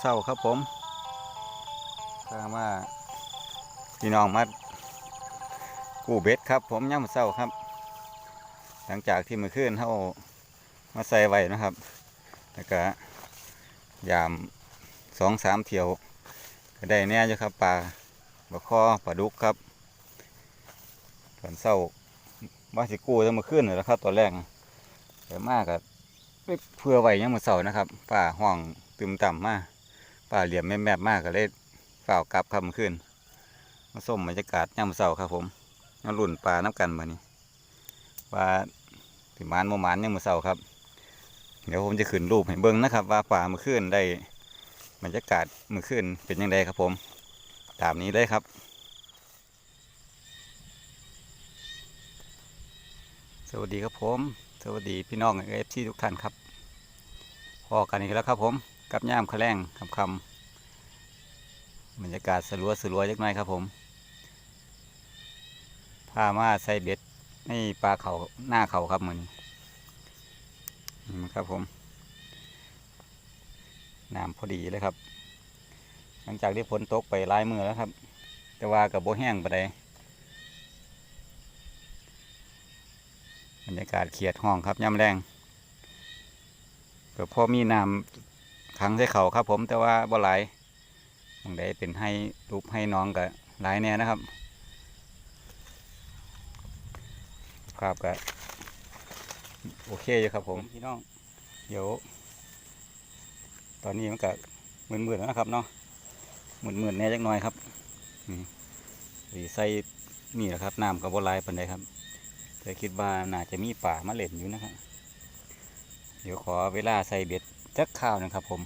เศร้าครับผมข้ามาพี่น้องมากู้เบ็ดครับ ผมย่ำเศร้าครับ หลังจากที่มื่อคืนเขามาใส่ไว้นะครับ แล้วก็ยามสองสามเที่ยวก็ได้แน่อยู่ครับปลาบะคอปลาดุกครับตอนเศร้าว่าสิกู้จะมาขึ้นเลยครับตอนแรกแต่มากกับเพื่อไว้ยังมือเสานะครับป่าห้องตึมต่ำมาก ป่าเหลี่ยมแม่แมบมากก็เลยฝ่าวกลับค่ำคืนมาส้มบรรยากาศยามมือเสาครับผมมาลุ่นปลาน้ำกันมานี่ปลาติมานโมหมานยังมือเสาครับ เดี๋ยวผมจะขึ้นรูปให้เบิ้งนะครับ ว่าป่ามื่อคืนได้บรรยากาศมื่อคืนเป็นยังไงครับผม ตามนี้เลยครับสวัสดีครับผม สวัสดีพี่น้องเอฟซีทุกท่านครับพอกันอีกแล้วครับผม กับย่ามขแรงคำคำบรรยากาศสลัวสลัวๆจักหน่อยครับผมพามาใส่เบ็ดในปลาเขาหน้าเขาครับมือนนี่ครับผมน้ำพอดีเลยครับ หลังจากที่ฝนตกไปลายมือแล้วครับ แต่ว่ากับโบแห้งไปไดบรรยากาศเขียดห้องครับย่ำแรงก็พอมีน้ำ ขังใส่เขาครับ ผมแต่ว่าบ่หลายบางใดเป็นให้รูปให้น้องกับหลายแน่นะครับ ครับก็โอเคอยู่ครับ ผมพี่น้อง เดี๋ยว ตอนนี้มันก็มืดๆแล้วนะครับเนาะมืดๆแน่จักหน่อยครับนี่สีใส่นี่แหละครับน้ำกับบัวลายปันใดครับแต่คิดว่าน่าจะมีป่ามาเล่นอยู่นะครับ เดี๋ยวขอเวลาใส่เบ็ด จักข้าวนะครับผม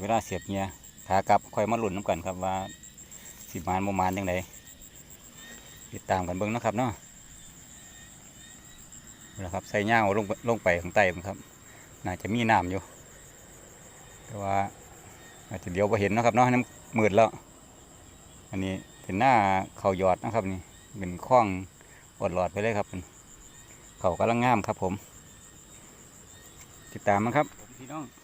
เวลาเสียบเงียขากลับค่อยมาหลุนน้ำกันครับว่าสิมานโมมานยังไงติดตามกันเบิ้งนะครับเนาะนี่แหละครับใส่เงาลงลงไปข้างใต้มันครับ น่าจะมีน้ำอยู่ แต่ว่าอาจจะเดี๋ยวไปเห็นนะครับเนาะน้ำมืดแล้ว อันนี้เป็นหน้าเขาหยอดนะครับนี่เป็นคล้องอดหลอดไปเลยครับเขากำลังงามครับผม ติดตามมั้งครับพี่น้อง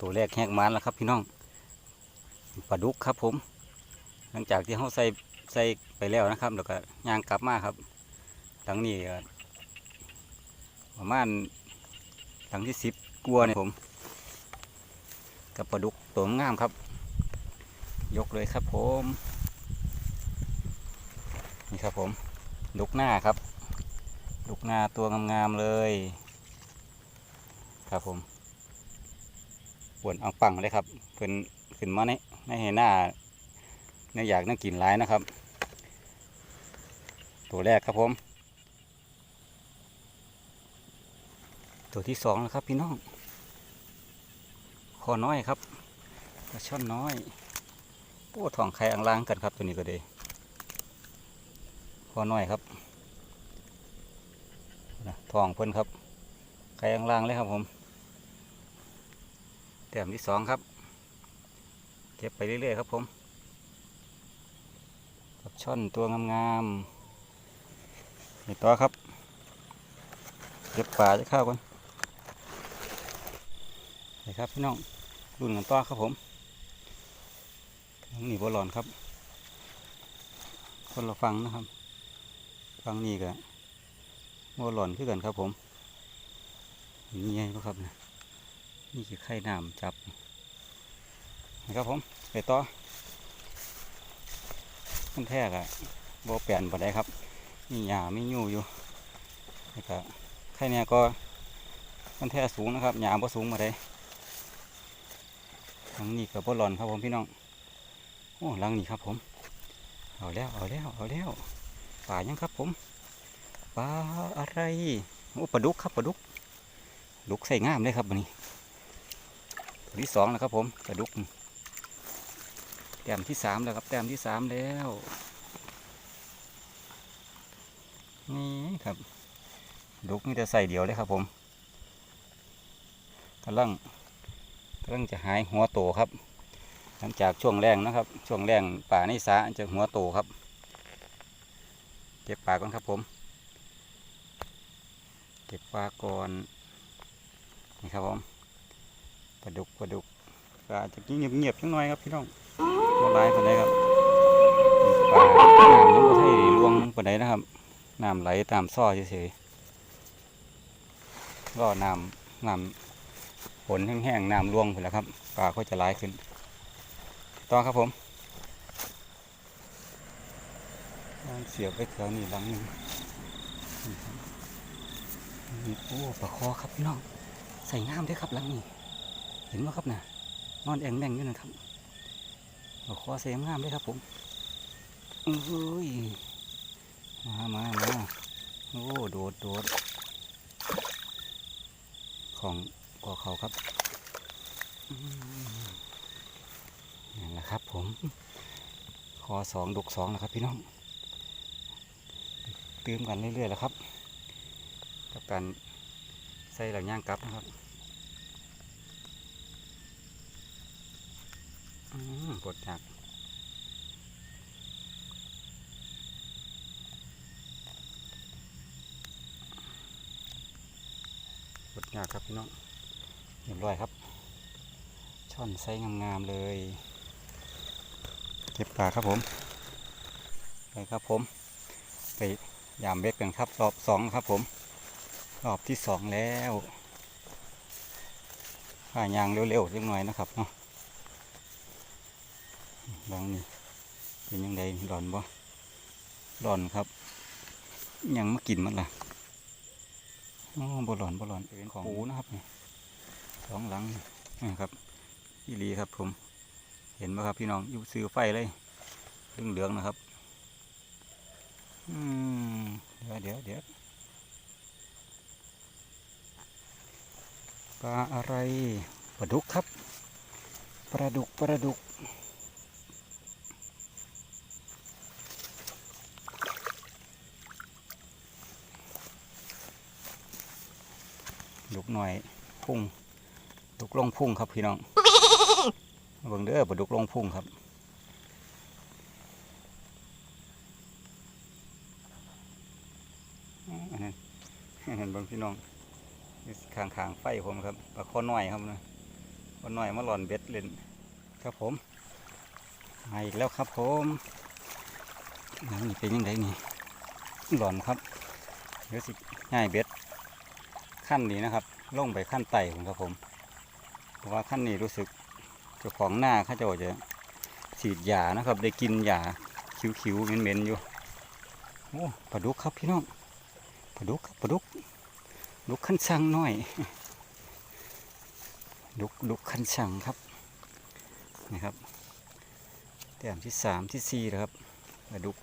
ตัวแรกแหกมันแล้วครับพี่น้องปลาดุกครับผม หลังจากที่เขาใส่ใส่ไปแล้วนะครับแล้วก็ย่างกลับมาครับหลังนี้ประมาณหลังที่สิบกลัวเนี่ยผมกับปลาดุกตัวงามครับ ยกเลยครับผมนี่ครับผมดุกหน้าครับดุกหน้าตัวงามๆเลย ครับผม ปวนอังปังเลยครับเพิ่นขึ้นมาในในเห็นหน้าในอยากน่ากินร้ายนะครับ ตัวแรกครับผม ตัวที่สองนะครับพี่น้องคอน้อยครับปลาช่อนน้อยโอ้ทองไข่อังล่างกันครับตัวนี้ก็ดีคอน้อยครับนะทองเพิ่นครับไข่อังล่างเลยครับผม แต้มที่สองครับ เก็บไปเรื่อยๆครับผมกับช่อนตัวงามๆนี่ต่อครับ เก็บปลาจะเข้ากันนี่ครับพี่น้องรุ่นกันต่อครับผมนี่บอลลอนครับ คนละฟังนะครับฟังนี่กับบอลลอนคือกันครับผมนี่ไงครับนะ นี่คือไข่น้ำจับนะครับผมไปต่อมันแท้กะโบอเปลี่ยนบ่ได้ครับนี่หยาไม่ยู่อยู่แล้วก็ไข่เนี่ยก็มันแท้สูงนะครับหยาบ่สูงมาได้หลังนี้กับบอลลอนครับผมพี่น้องโอ้หลังนี้ครับผม เอาแล้วเอาแล้วเอาแล้วป่ายังครับผมปลาอะไรโอ้ปลาดุกครับปลาดุกดุกใส่งามเลยครับวันนี้ ที่สองแล้วครับผมปลาดุกแต้มที่สามแล้วครับแต้มที่สามแล้วนี่ครับดุกนี่จะใส่เดียวเลยครับผมกำลังกำลังจะหายหัวโตครับ หลังจากช่วงแรงนะครับ ช่วงแรงป่าในสาจะหัวโตครับ เก็บปลาก่อนครับผม เก็บปลาก่อนนี่ครับผม ปลาดุกปลาดุกปลาจจะกินเงียบๆจังหน่อยครับพี่น้องบ่หลายปานใดครับปลาน้ำยังบ่ให้ลวงปานใดนะครับน้ำไหลตามซ้อเฉยๆรอน้ำน้ำฝนแห้งๆน้ำลวงไปแล้วครับปลาก็จะหลายขึ้น ต่อครับผมวางเสียบไว้แถวนี้หลังหนึงนี่ครับนี่โอ้ปลาคอครับพี่น้องใส่งามด้วยครับหลังนี้ ห็นไหมครับนะนอนแองแมงอยู่นะครับปลาคอใส่งงามด้วยครับผมเอ้ยมามามาโอ้ โดดโดดของก่อเขาครับนั่แหละครับผม คอสองดุกสองนะครับพี่น้องเติมกันเรื่อยๆแล้วครับ กับการใส่หลังย่างกลับนะครับอืม ปวดจักปวดยากครับพี่น้องเรียบร้อยครับ ช่อนไซส์งามๆเลย เก็บปลาครับผม ไปครับผม ไปยามเบ็ดกันครับ รอบสองครับผม รอบที่สองแล้วผ่ายางเร็วๆเล็กน้อยนะครับเนาะ ลองนี่เป็นยังไงดอนบ่ดอนครับ ยังมากินมันล่ะอ๋อบ่หลอนบ่หลอนเป็นของปูนะครับนี่สองหลังนี่ครับอีหลีครับผม เห็นไหมครับพี่น้องอยู่ซื้อไฟเลยเหลืองเหลืองๆนะครับ อืมเดี๋ยวเดี๋ยวเดี๋ยวปลาอะไรปลาดุกครับปลาดุกปลาดุก ดุกหน่อยพุ่งดุกลงพุ่งครับพี่น้องเบิ่งเด้อปลาดุกลงพุ่งครับอันนั้นอันนั้นเบิ่งพี่น้องข้างขางๆไฟผมครับปลาข้อน้อยครับนะข้อน้อยมาหล่อนเบ็ดเล่นครับผมมาอีกแล้วครับผมนี่เป็นยังไงนี่หล่อนครับเดี๋ยวสิง่ายเบ็ด ขั้นนี้นะครับลงไปขั้นไต่ผมครับผม เพราะว่าขั้นนี้รู้สึกเจ้าของหน้าเขาจะจะฉีดยานะครับ ได้กินยาคิ้วๆเหม็นๆอยู่โอ้ปลาดุกครับพี่น้องปลาดุกครับปลาดุกดุกขั้นช่างน้อย ดุกดุกขั้นช่างครับนี่ครับแต้มที่สามที่สี่แล้วครับปลาดุก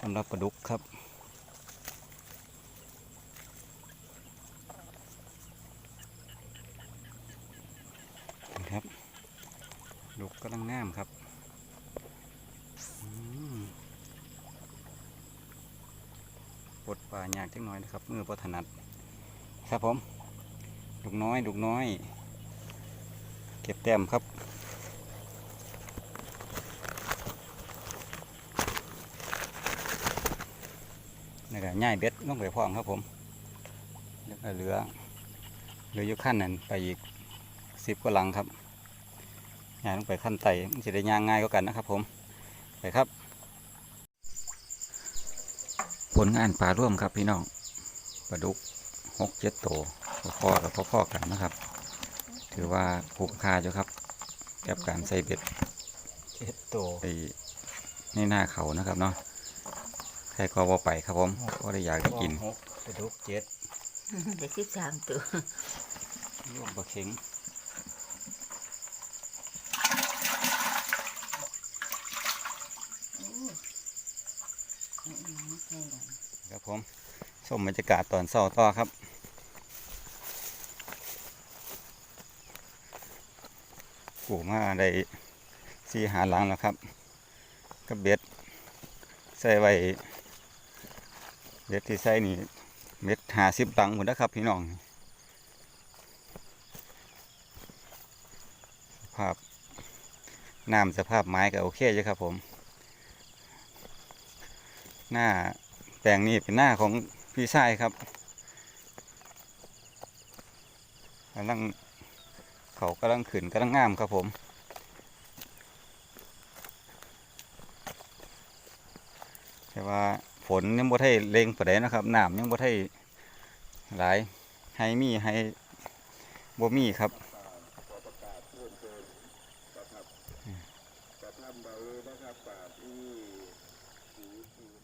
สำหรับปลาดุกครับนี่ครับ ลูกกำลังงามครับอืมปลดป่ายากจัง น้อยนะครับมือประถนัดครับผมลูกน้อยลูกน้อย เก็บแต้มครับนี่ก็ง่ายเบ็ดลงไปพร้อครับผมแล้วก็เหลือเหลืออยู่ขั้นนั้นไปอีกสิบกว่าหลังครับย่างลงไปขั้นไต่มันจะได้ย่างง่ายกว่ากันนะครับผมไปครับ ผลงานปลาร่วมครับพี่น้องปลาดุกหกเจ็ดโตพ่อๆกับพ่อๆกันนะครับ ถือว่าคุ้มค่าจ้ะครับกับการใส่เบ็ดเจ็ดตัวไปในหน้าเขานะครับเนาะใครก็ว่าไปครับผมก็ได้อยากได้กินหกกระดุกเจ็ดได้สิบสามตัวร่วมปลาเข็ง ครับผมชมบรรยากาศตอนเช้าต่อครับกูมาได้สีหาหลังแล้วครับกับเบ็ดใส่ไว้เบ็ดที่ใส่นี่เบ็ดหาสิบหลังหมดนะครับพี่น้องสภาพน้ำสภาพไม้ก็โอเคอยู่ครับผม หน้า แปลงนี้เป็นหน้าของพี่ชายครับกำลังเขากำลังขึ้นกำลังงามครับผมแต่ว่าฝนยังบ่ได้เลงประเดนะครับน้ำยังบ่ได้หลายให้มีให้บ่มีครับโอ้เบื้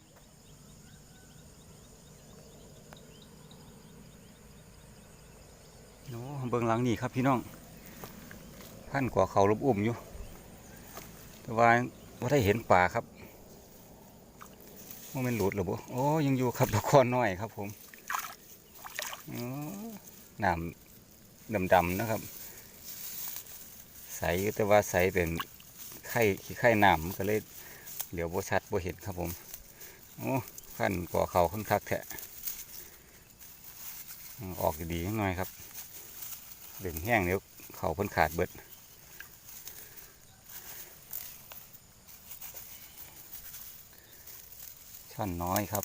เบื้องหลังนี่ครับพี่น้องพันกว่าเขาลบอุ่มอยู่ แต่ว่าว่าได้เห็นป่าครับว่ามันหลุดหรือบ่โอ้ยังอยู่ครับตะคอนน้อยครับผมน้ำดำๆนะครับ ใส่แต่ว่าใสเป็นไข่ขี้ไข่น้ำก็เลยเหลียวโบชัดโบเห็นครับผมโอ้พันกว่าเขาค่อนคักแทะออกดีๆหน่อยครับ ด่นแห้งเดี๋ยวเขาพิ่นขาดเบิดช่อนน้อยครับ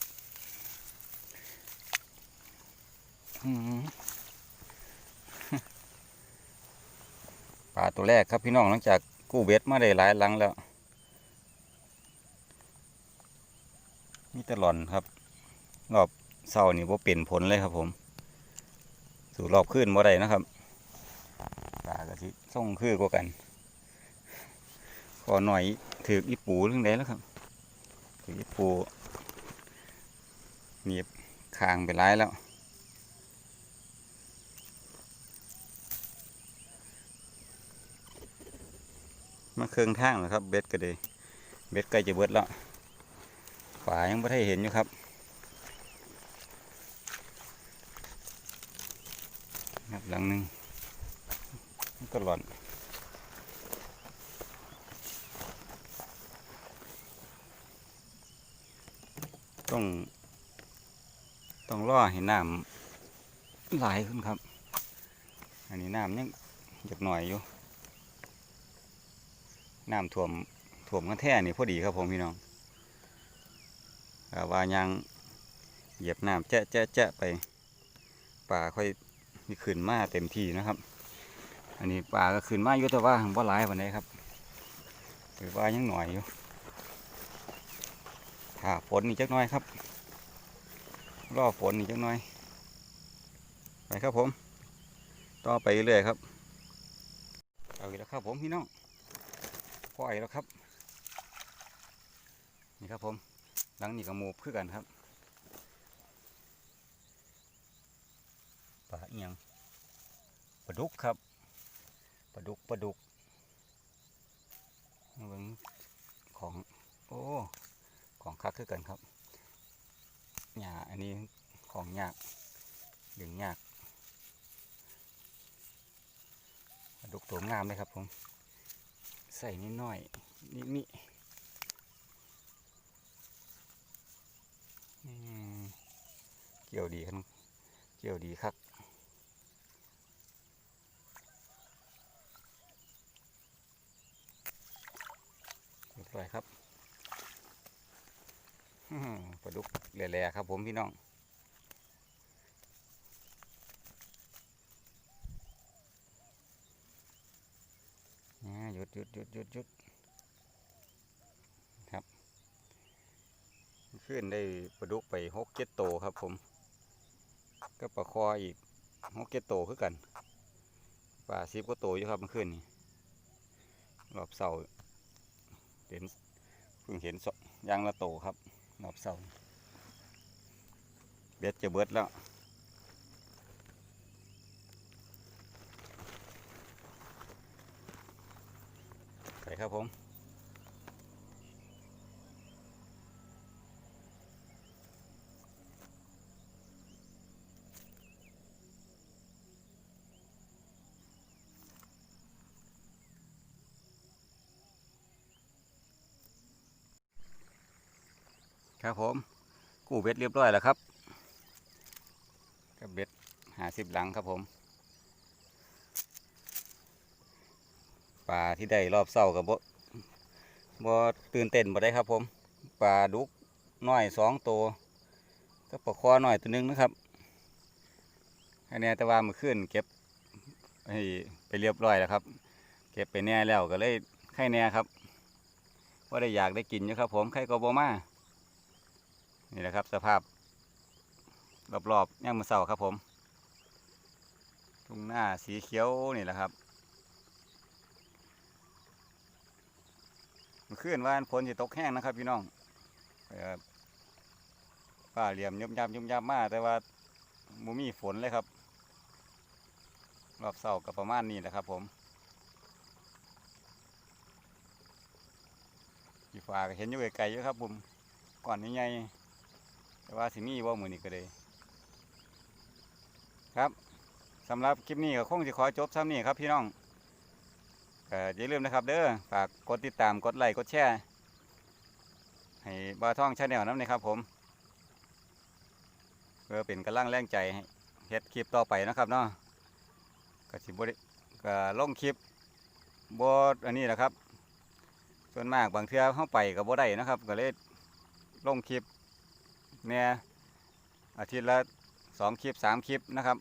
ปลาตัวแรกครับพี่น้องหลังจากกู้เบ็ดมาได้หลายหลังแล้ว มีแตหลอนครับ รอบเศร้านี่ว่าเปลี่ยนผลเลยครับผม สู่รอบขึ้นบ่ได้นะครับ สิส่งคือกว่ากันขอหน่อยถือกอีปูเรื่องใดแล้วครับถืออีปูหนีบคางไปร้ายแล้วมาเครื่องทางแล้วครับ เบ็ดก็เลยเบ็ดใกล้จะเบิดแล้วฝายังไม่ได้เห็นอยู่ครับครับหลังหนึ่ง ตลอดต้อง ต้องรอให้น้ำไหลขึ้นครับ อันนี้น้ำยังหยดหน่อยอยู่ น้ำท่วมท่วมกันแท่นี่พอดีครับผมพี่น้องว่ายังเหยียบน้ำแจ๊ะแจ๊ะแจ๊ะไป ป่าค่อยมีขึ้นมาเต็มที่นะครับ อันนี้ป่าก็ขึ้นมาอยู่แต่ว่าบ่หลายวันนี้ครับหรือว่ายังหน่อยอยู่ถ้าฝนนี่จักหน่อยครับ รอฝนนี่จักหน่อย ไปครับผม ต่อไปเรื่อยครับเอาอีกแล้วครับผมพี่น้องปล่อยแล้วครับ นี่ครับผม หลังนี้ก็หมูคือกันครับปลาเอียงปลาดุกครับ ลาดุกปลาดุกเบิ่งของ โอ้ ของคักคือกันครับหญ้าอันนี้ของหยากดึงหยากปลาดุกตัวงามเลยครับผม ใส่นิดหน่อย นิดนี่อืมเกี่ยวดีครับเกี่ยวดีครับ เรียบร้อยครับปลาดุกแหล่ๆครับผมพี่น้อง หยุดหยุดหยุดหยุดหยุดครับ ขึ้นได้ปลาดุกไปหกเจ็ดโตครับผม ก็ปลาคออีกหกเจ็ดโตวคือกัน ปลาสิบก็โตอยู่ครับเมื่อคืนนี้รอบเสาร์ เห็นเพิ่งเห็นยางละโตครับรอบเสาเบ็ดจะเบิดแล้วไปครับผม ครับผมกู้เบ็ดเรียบร้อยแล้วครับกับเบ็ดหาสิบหลังครับผมปลาที่ได้รอบเศร้ากับบ่บ่ตื่นเต้นบ่ได้ครับผมปลาดุกน้อยสองตัวก็ปลาคอหน้อยตัวหนึงนะครับอันนี้แต่ว่ามื่อคืนเก็บให้ไปเรียบร้อยแล้วครับ เก็บไปแน่แล้วก็เลยไข่แน่ครับว่าได้อยากได้กินอยู่ครับผมไข่กบมา นี่แหละครับสภาพ รอบๆย่างมือเสาครับผม ทุ่งหน้าสีเขียวนี่แหละครับเมื่อคืนว่าฝนจะตกแห้งนะครับ พี่น้องเอ่อฟ้าเหลี่ยมยุบยับยุบยับมากแต่ว่ามูมีฝนเลยครับ รอบเสากับประมาณนี้แหละครับ ผมอีฟ้าก็เห็นอยู่ไกลๆอยู่ครับผมก่อนใหญ่ๆ แต่ว่าสิมีว่ามือนี้ก็เลยครับสำหรับคลิปนี้ก็คงจะขอจบซ้ำนี่ครับพี่น้องก็อย่าลืมนะครับ เด้อฝากกดติดตามกดไลค์กดแชร์ให้บาท่องชาแนลน้ำนะครับผมเพื่อเป็นกำลังแรงใจให้เฮ็ดคลิปต่อไปนะครับเนาะก็สิบก็ลงคลิปบดอันนี้แหละครับ ส่วนมากบางเทื่อเข้าไปกับบ่ได้นะครับ ก็เลยลงคลิป เนี่ยอาทิตย์ละสองคลิปสามคลิปนะครับ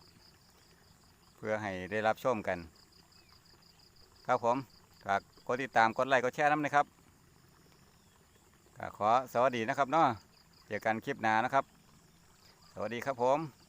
เพื่อให้ได้รับชมกัน ครับผมฝากกดติดตามกดไลค์กดแชร์น้ำนะครับขอสวัสดีนะครับเนาะเจอกันคลิปหน้านะครับ สวัสดีครับผม